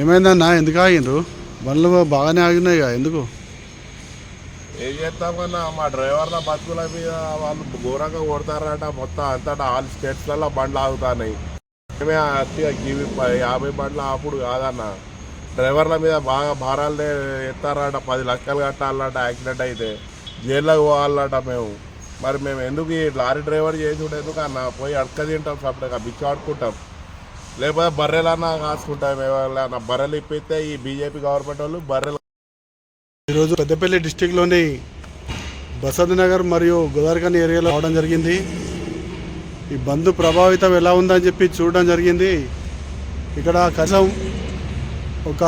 ఏమైందన్నా? ఎందుకు ఆగిండ్రు? బండ్లు బాగానే ఆగినాయిగా. ఎందుకు? ఏం చేస్తాం కన్నా మా డ్రైవర్ల బతుకుల మీద వాళ్ళు ఘోరంగా కొడతారట. మొత్తం అంతటా ఆల్ స్టేట్స్లలో బండ్లు ఆగుతున్నాయి. మేమే అతిగా గివి యాభై బండ్లు అప్పుడు కాదన్న. డ్రైవర్ల మీద బాగా భారాలు ఎత్తారట. పది లక్షలు కట్టాలట యాక్సిడెంట్ అయితే. జైల్లోకి పోవాలట మేము. మరి మేము ఎందుకు ఈ లారీ డ్రైవర్ చేసి ఎందుకు అన్న పోయి అడక తింటాం సపరేట్గా బిచ్చి ఆడుకుంటాం. లేకపోతే బర్రెలన్నా కాసుకుంటాం ఎవరైనా. బర్రెలు ఇప్పిస్తే ఈ బీజేపీ గవర్నమెంట్ వాళ్ళు బర్రెలు ఈరోజు పెద్దపల్లి డిస్టిక్లోని బసంత్ నగర్ మరియు గోదావరిఖని ఏరియాలో రావడం జరిగింది. ఈ బంద్ ప్రభావితం ఎలా ఉందని చెప్పి చూడడం జరిగింది. ఇక్కడ కనీసం ఒక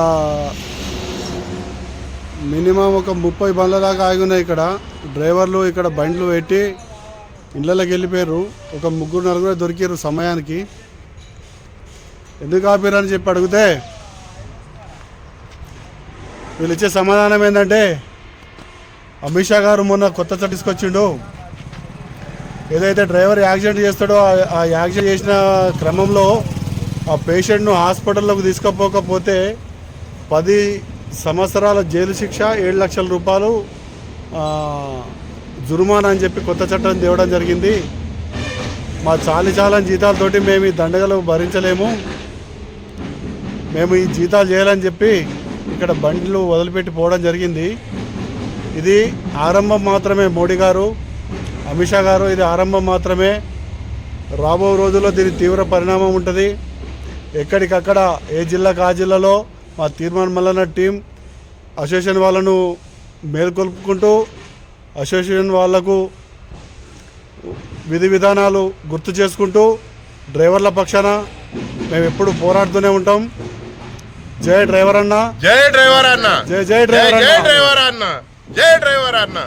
మినిమం ఒక ముప్పై బండ్ల దాకా ఆగి ఉన్నాయి ఇక్కడ. డ్రైవర్లు ఇక్కడ బండ్లు పెట్టి ఇళ్ళకి వెళ్ళిపోయారు. ఒక ముగ్గురు నలుగురు దొరికారు సమయానికి. ఎందుకు ఆపారని చెప్పి అడిగితే వీళ్ళు ఇచ్చే సమాధానం ఏంటంటే అమిత్ షా గారు మొన్న కొత్త చట్టం తీసుకొచ్చిండు. ఏదైతే డ్రైవర్ యాక్సిడెంట్ చేస్తాడో ఆ- యాక్సిడెంట్ చేసిన క్రమంలో ఆ పేషెంట్ను హాస్పిటల్లోకి తీసుకుపోకపోతే పది సంవత్సరాల జైలు శిక్ష ఏడు లక్షల రూపాయలు జుర్మానా అని చెప్పి కొత్త చట్టం తేవడం జరిగింది. మా చాలి చాలని జీతాలతోటి మేము ఈ దండగలు భరించలేము. మేము ఈ జీతాలు చేయాలని చెప్పి ఇక్కడ బండ్లు వదిలిపెట్టి పోవడం జరిగింది. ఇది ఆరంభం మాత్రమే మోడీ గారు అమిత్ షా గారు ఇది ఆరంభం మాత్రమే. రాబో రోజుల్లో దీని తీవ్ర పరిణామం ఉంటుంది. ఎక్కడికక్కడ ఏ జిల్లాకు ఆ జిల్లాలో మా తీర్మాన్ మల్లన్న టీం అసోసియేషన్ వాళ్ళను మేల్కొల్పుకుంటూ అసోసియేషన్ వాళ్ళకు విధి విధానాలు గుర్తు చేసుకుంటూ డ్రైవర్ల పక్షాన మేము ఎప్పుడు పోరాడుతూనే ఉంటాం. జై డ్రైవర్ అన్న. జై డ్రైవర్ అన్న. జై జై డ్రైవర్ జై డ్రైవర్ అన్న. జై డ్రైవర్ అన్న.